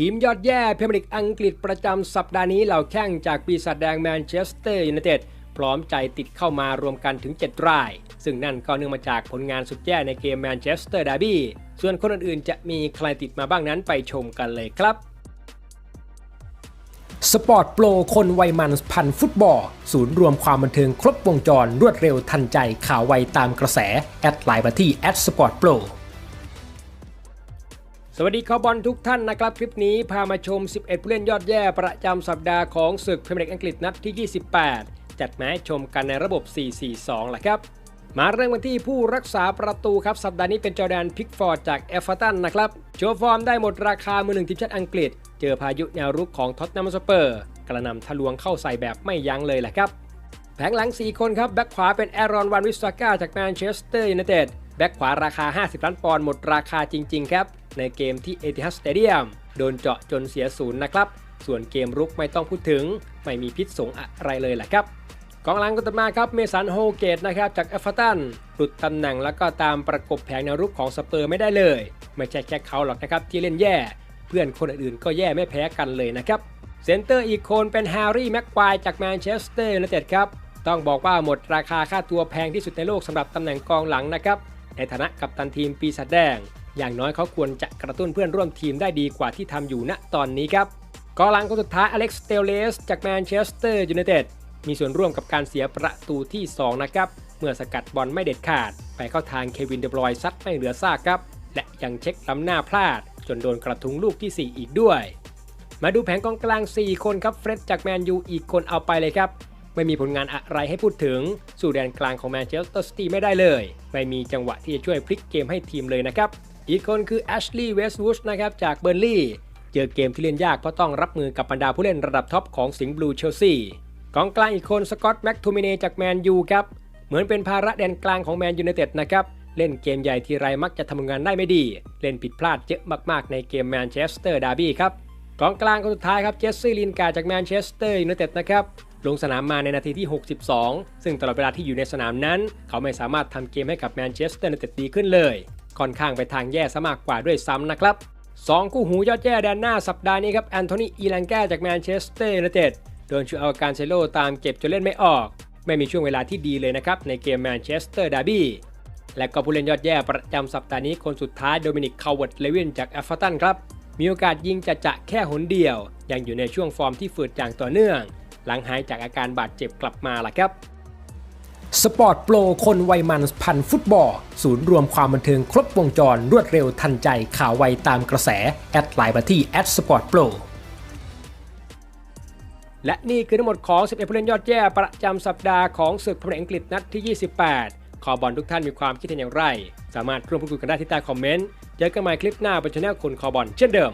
ทีมยอดแย่เพเมียร์ลีกอังกฤษประจำสัปดาห์นี้เหล่าแข้งจากปีศาจแดงแมนเชสเตอร์ยูไนเต็ดพร้อมใจติดเข้ามารวมกันถึง 7 ราย ซึ่งนั่นก็เนื่องมาจากผลงานสุดแย่ในเกมแมนเชสเตอร์ดาร์บี้ส่วนคนอื่นๆ จะมีใครติดมาบ้างนั้นไปชมกันเลยครับสปอร์ตโปรคนวัยมันพันฟุตบอล ศูนย์รวมความบันเทิงครบวงจรรวดเร็วทันใจข่าวไวตามกระแส แอดไลน์มาที่แอดสปอร์ตโปร สวัสดีคอบอลทุกท่านนะครับ คลิปนี้พามาชม 11 ผู้เล่นยอดแย่ประจำสัปดาห์ของศึกพรีเมียร์ลีกอังกฤษนัดที่ 28 จัดมาให้ชมกันในระบบ 4-4-2แหละครับ มาเริ่มกันที่ผู้รักษาประตูครับ สัปดาห์นี้เป็นจอร์แดนพิกฟอร์ดจากเอฟเวอร์ตันนะครับ โชว์ฟอร์มได้หมดราคามือหนึ่งทีมชาติอังกฤษ เจอพายุแนวรุกของท็อตแนมสเปอร์ กระนำทะลวงเข้าใส่แบบไม่ยั้งเลยแหละครับ แผงหลัง 4 คนครับ แบ็คขวาเป็นแอรอนวันวิสซาก้าจากแมนเชสเตอร์ยูไนเต็ด แบ็คขวาราคา 50 ล้านปอนด์หมดราคาจริง ๆ ครับ ในเกมที่เอติฮัดสเตเดียมโดนเจาะจนเสียศูนย์นะครับ ส่วนเกมรุกไม่ต้องพูดถึง ไม่มีพิษสงอะไรเลยแหละครับกองหลังก็ต่อมาครับเมสันโฮเกตนะครับจากเอฟเวอร์ตันหลุดตำแหน่งแล้วก็ตามประกบแผงแนวรุกของสเปอร์ไม่ได้เลย ไม่ใช่แค่เขาหรอกนะครับที่เล่นแย่ เพื่อนคนอื่นๆก็แย่ไม่แพ้กันเลยนะครับเซนเตอร์อีกคนเป็นแฮร์รี่แม็กควายจากแมนเชสเตอร์ยูไนเต็ดครับต้องบอกว่าหมดราคาค่าตัวแพงที่สุดในโลกสำหรับตำแหน่งกองหลังนะครับในฐานะกัปตันทีมปีศาจแดง อย่างน้อยเขาควรจะกระตุ้นเพื่อนร่วมทีมได้ดีกว่าที่ทำอยู่ณตอนนี้ครับกองหลังคนสุดท้ายอเล็กซ์เตลเลสจากแมนเชสเตอร์ยูไนเต็ดมีส่วนร่วมกับการเสียประตูที่ 2 นะครับ เมื่อสกัดบอลไม่เด็ดขาด ไปเข้าทางเควินเดบรอยน์ซัดไม่เหลือซากครับ และยังเช็คล้ำหน้าพลาด จนโดนกระทุงลูกที่ 4 อีกด้วย มาดูแผงกองกลาง 4 คนครับเฟร็ดจากแมนยูอีกคนเอาไปเลยครับ ไม่มีผลงานอะไรให้พูดถึง สู่แดนกลางของแมนเชสเตอร์ซิตี้ไม่ได้เลย ไม่มีจังหวะที่จะช่วยพลิกเกมให้ทีมเลยนะครับ อีกคนคือแอชลีย์เวสต์วูดนะครับจากเบอร์ลี่ เจอเกมที่เล่นยากเพราะต้องรับมือกับบรรดาผู้เล่นระดับท็อปของสิงห์บลูเชลซีกองกลางอีกคนสกอตต์แม็กทูมิเนจากแมนยูครับ เหมือนเป็นภาระแดนกลางของแมนยูไนเต็ดนะครับ เล่นเกมใหญ่ทีไรมักจะทำงานได้ไม่ดี เล่นผิดพลาดเยอะมากๆ ในเกมแมนเชสเตอร์ดาร์บี้ครับกองกลางคนสุดท้ายครับเจสซี่ลินการ์จากแมนเชสเตอร์ยูไนเต็ดนะครับลงสนามมาในนาทีที่ 62 ซึ่งตลอดเวลาที่อยู่ในสนามนั้น เขาไม่สามารถทำเกมให้กับแมนเชสเตอร์ยูไนเต็ดดีขึ้นเลย ค่อนข้างไปทางแย่ซะมากกว่าด้วยซ้ำนะครับสองคู่หูยอดแย่แดนหน้าสัปดาห์นี้ครับแอนโทนีอีลังแกจากแมนเชสเตอร์ยูไนเต็ดโดนชูเอาการเซโลตามเก็บจนเล่นไม่ออก ไม่มีช่วงเวลาที่ดีเลยนะครับในเกมแมนเชสเตอร์ดาร์บี้และก็ผู้เล่นยอดแย่ประจำสัปดาห์นี้คนสุดท้ายโดมินิกคาวเวิร์ดเลวินจากแอฟเวอร์ตันครับมีโอกาสยิงจะจะแค่หนเดียว ยังอยู่ในช่วงฟอร์มที่ฝืดอย่างต่อเนื่อง หลังหายจากอาการบาดเจ็บกลับมาล่ะครับ สปอร์ตโปรคนวัยมันพันฟุตบอล ศูนย์รวมความบันเทิงครบวงจรรวดเร็วทันใจข่าวไวตามกระแส แอดไลน์มาที่แอดสปอร์ตโปรและนี่คือทั้งหมดของ 11 ผู้เล่นยอดแย่ประจำสัปดาห์ของศึกพรีเมียร์ลีกอังกฤษนัดที่ 28 ขอบอลทุกท่านมีความคิดเห็นอย่างไร สามารถร่วมพูดคุยกันได้ที่ใต้คอมเมนต์เจอกันใหม่คลิปหน้าบนช่องคนคอบอลเช่นเดิม